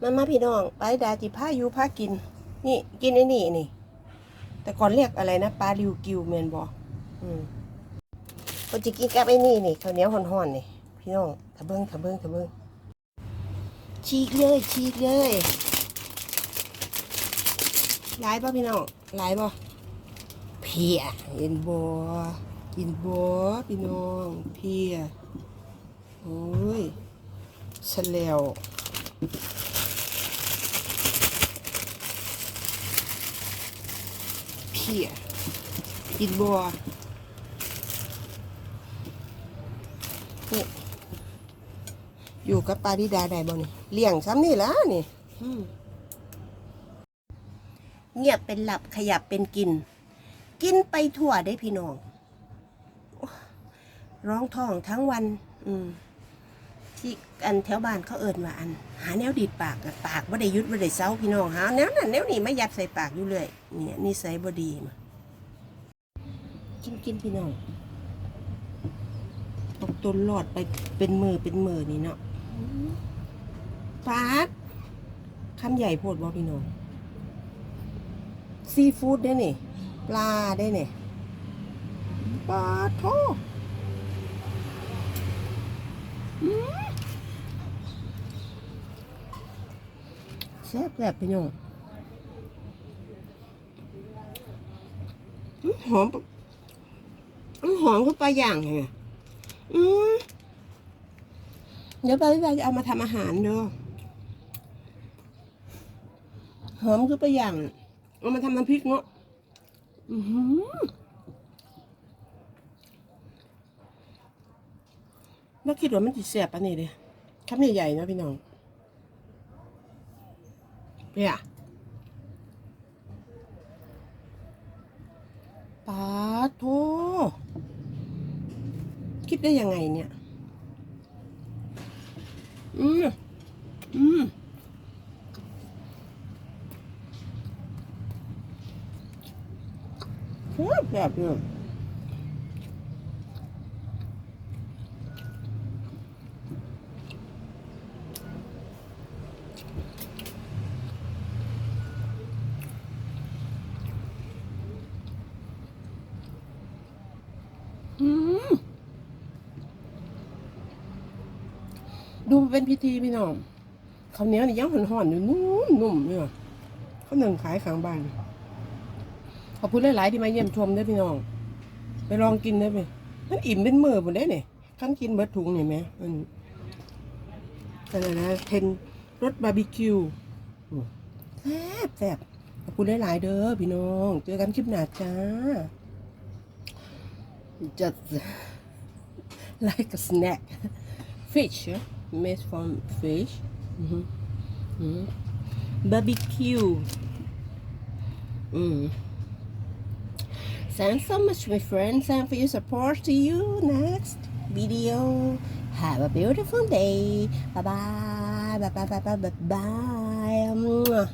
มามาพี่น้องไปดาจิผ้าอยู่ผ้ากิน นี่กินไอ้นี่นี่ แต่ก่อนเรียกอะไรนะปลาริวกิวแมนบอกอืมคนจะกินกับไอ้นี่นี่ข้าวเหนียวห่อนๆนี่พี่น้องทะเบิ้งทะเบิ้งทะเบิ้งฉีกเลยฉีกเลยหลายป่ะพี่น้องหลายป่ะเพียเห็นบอกินบอพี่น้องเพียโอ้ยเฉลว เพียกินบัวนี่อยู่กับปาริดาได้บ่นี่เลี้ยงซ้ำนี่ละนี่อืมเงียบเป็นหลับขยับเป็นกิน กินไปทั่วได้พี่น้องโอ้ร้องท้องทั้งวัน อืม ที่อันแถวบ้านเขาเอินว่าอัน หาแนวดีดปากอะปากว่าได้ยุดว่าได้เซาพี่น้องหาแนวนั้นแนวนี้ไม่ยัดใส่ปากอยู่เลยเนี่ยนิสัยบ่ดีมากินกินพี่น้องตกตนหลอดไปเป็นมือเป็นมือนี่เนาะปาดคำใหญ่โพดบ่พี่น้องซีฟู้ดได้เนี่ยปลาได้เนี่ยปลาทแซ่บแซ่บพี่น้องหอมหอมคือปลาย่างไงอืมเดี๋ยวไปพี่บาจะเอามาทำอาหารเด้อหอมคือปลาย่างเอามาทำน้ำพริกเนาะอือหือไม่คิดว่ามันจะแซ่บปานนี้เลยคำใหญ่ๆนะพี่น้อง เนี่ยปาโทคิดได้ยังไงเนี่ย อืม อืมแบบแบบเนี่ยอืม ดูเป็นพิธีพี่น้องข้าวเหนียวนี่ยังห่อนๆอยู่นุ่มนุ่มเนี่ยเขาหนึ่งขายข้างบ้านขอบคุณหลายๆที่มาเยี่ยมชมด้วยพี่น้อง ไปลองกินได้ไหมมันอิ่มเป็นมือหมดได้เนี่ยขั้นกินเบิร์ถุงเห็นไหมมันอะไรนะเทนรสบาร์บีคิวแซ่บแซ่บขอบคุณหลายๆเด้อพี่น้องเจอกันคลิปหน้าจ้า just like a snack fish yeah? Made from fish mm-hmm. Mm-hmm. barbecue mm. Thanks so much, my friends, and for your support. See you next video. Have a beautiful day. Bye bye. Bye bye bye bye bye bye.